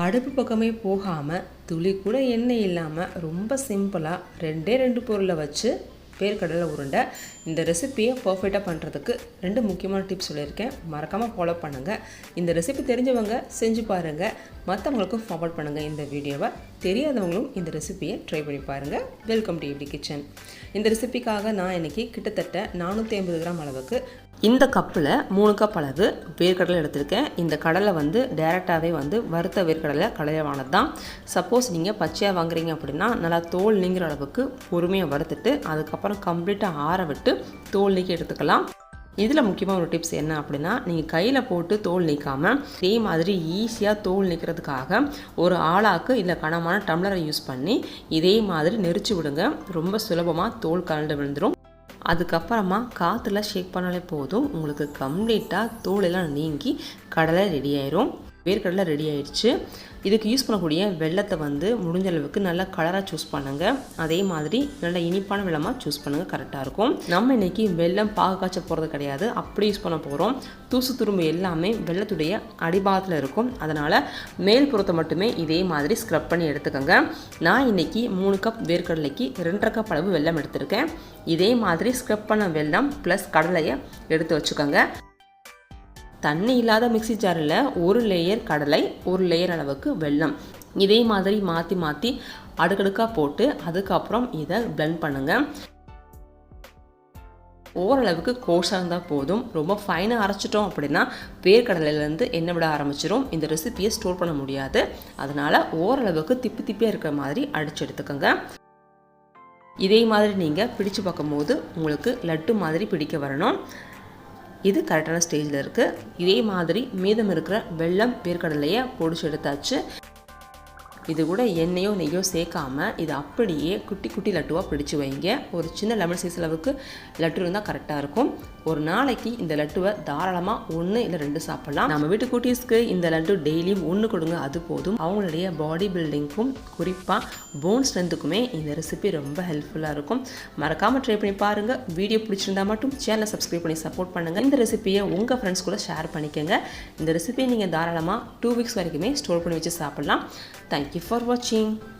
அடுப்பு பக்கமே போகாமல் துளி கூட எண்ணெய் இல்லாமல் ரொம்ப சிம்பிளாக ரெண்டே ரெண்டு பொருளை வச்சு வேர்க்கடலை உருண்டை. இந்த ரெசிப்பியை பர்ஃபெக்டாக பண்ணுறதுக்கு ரெண்டு முக்கியமான டிப்ஸ் சொல்லியிருக்கேன். மறக்காமல் ஃபாலோ பண்ணுங்கள் இந்த ரெசிபி தெரிஞ்சவங்க செஞ்சு பாருங்கள் மற்றவங்களுக்கும் ஃபார்வர்ட் பண்ணுங்கள் இந்த வீடியோவை தெரியாதவங்களும் இந்த ரெசிபியை ட்ரை பண்ணி பாருங்கள் வெல்கம் டு இப்படி கிச்சன் இந்த ரெசிபிக்காக நான் இன்றைக்கி கிட்டத்தட்ட நானூற்றி ஐம்பது கிராம் அளவுக்கு இந்த கப்பில் மூணு கப் அளவு வேர்க்கடலை எடுத்திருக்கேன். இந்த கடலை வந்து டேரெக்டாகவே வந்து வறுத்த வேர்க்கடலை கடையவானது தான் சப்போஸ் நீங்கள் பச்சையாக வாங்குறீங்க அப்படின்னா நல்லா தோல் நீங்கிற அளவுக்கு பொறுமையாக வறுத்துட்டு அதுக்கப்புறம் கம்ப்ளீட்டாக ஆற விட்டு தோல் நீக்கி எடுத்துக்கலாம். இதில் முக்கியமாக ஒரு டிப்ஸ் என்ன அப்படின்னா நீங்கள் கையில் போட்டு தோல் நீக்காமல் இதே மாதிரி ஈஸியாக தோல் நீக்கிறதுக்காக ஒரு ஆளாக்கு இல்லை கனமான டம்ளரை யூஸ் பண்ணி இதே மாதிரி நெரிச்சு விடுங்க. ரொம்ப சுலபமாக தோல் கலண்டு விழுந்துடும் அதுக்கப்புறமா காற்றுல ஷேக் பண்ணாலே போதும். உங்களுக்கு கம்ப்ளீட்டாக தோலெல்லாம் நீங்கி கடலை ரெடி ஆயிரும். வேர்க்கடலை ரெடி ஆயிடுச்சு. இதுக்கு யூஸ் பண்ணக்கூடிய வெள்ளத்தை வந்து முடிஞ்ச அளவுக்கு நல்ல கலராக சூஸ் பண்ணுங்கள் அதே மாதிரி நல்ல இனிப்பான வெள்ளமாக சூஸ் பண்ணுங்கள் கரெக்டாக இருக்கும். நம்ம இன்னைக்கு வெள்ளம் பாகு காய்ச்ச போகிறது கிடையாது. அப்படி யூஸ் பண்ண போகிறோம் தூசு துரும்பு எல்லாமே வெள்ளத்துடைய அடிபாகத்தில் இருக்கும். அதனால் மேல் புறத்தை மட்டுமே இதே மாதிரி ஸ்க்ரப் பண்ணி எடுத்துக்கோங்க. நான் இன்னைக்கு மூணு கப் வேர்க்கடலைக்கு ரெண்டரை கப் அளவு வெள்ளம் எடுத்திருக்கேன். இதே மாதிரி ஸ்க்ரப் பண்ண வெள்ளம் ப்ளஸ் கடலையை எடுத்து வச்சுக்கோங்க. தண்ணி இல்லாத மிக்ஸி ஜாரில் ஒரு லேயர் கடலை ஒரு லேயர் அளவுக்கு வெல்லம். இதே மாதிரி மாற்றி மாற்றி அடுக்கடுக்காக போட்டு அதுக்கப்புறம் இதை பிளெண்ட் பண்ணுங்கள் ஓரளவுக்கு கோர்ஸாக இருந்தால் போதும். ரொம்ப ஃபைனாக அரைச்சிட்டோம் அப்படின்னா வேர்க்கடலையிலேருந்து எண்ணெய் விட ஆரம்பிச்சிடும் இந்த ரெசிபியை ஸ்டோர் பண்ண முடியாது. அதனால் ஓரளவுக்கு திப்பி திப்பியாக இருக்கிற மாதிரி அடித்து எடுத்துக்கோங்க. இதே மாதிரி நீங்கள் பிடிச்சு பார்க்கும்போது உங்களுக்கு லட்டு மாதிரி பிடிக்க வரணும். இது கரெக்டான ஸ்டேஜில் இருக்குது இதே மாதிரி மீதம் இருக்கிற வெள்ளம் வேர்க்கடலையை பொடிச்சு எடுத்தாச்சு. இது கூட எண்ணெயோ நெய்யோ சேர்க்காம இது அப்படியே குட்டி குட்டி லட்டுவாக பிடிச்சு வைங்க. ஒரு சின்ன லெமன் சைஸ் அளவுக்கு லட்டு இருந்தால் கரெக்டாக இருக்கும். ஒரு நாளைக்கு இந்த லட்டுவை தாராளமாக ஒன்று இல்லை ரெண்டு சாப்பிடலாம். நம்ம வீட்டு குட்டீஸ்க்கு இந்த லட்டு டெய்லியும் ஒன்று கொடுங்க அது போதும். அவங்களுடைய பாடி பில்டிங்க்கும் குறிப்பாக போன் ஸ்ட்ரென்த்துக்குமே இந்த ரெசிபி ரொம்ப ஹெல்ப்ஃபுல்லாக இருக்கும். மறக்காமல் ட்ரை பண்ணி பாருங்கள் வீடியோ பிடிச்சிருந்தா மட்டும் சேனலை சப்ஸ்கிரைப் பண்ணி சப்போர்ட் பண்ணுங்கள் இந்த ரெசிபியை உங்கள் ஃப்ரெண்ட்ஸ் கூட ஷேர் பண்ணிக்கோங்க. இந்த ரெசிபியை நீங்கள் தாராளமாக டூ வீக்ஸ் வரைக்குமே ஸ்டோர் பண்ணி வச்சு சாப்பிட்லாம். Thank you you for watching.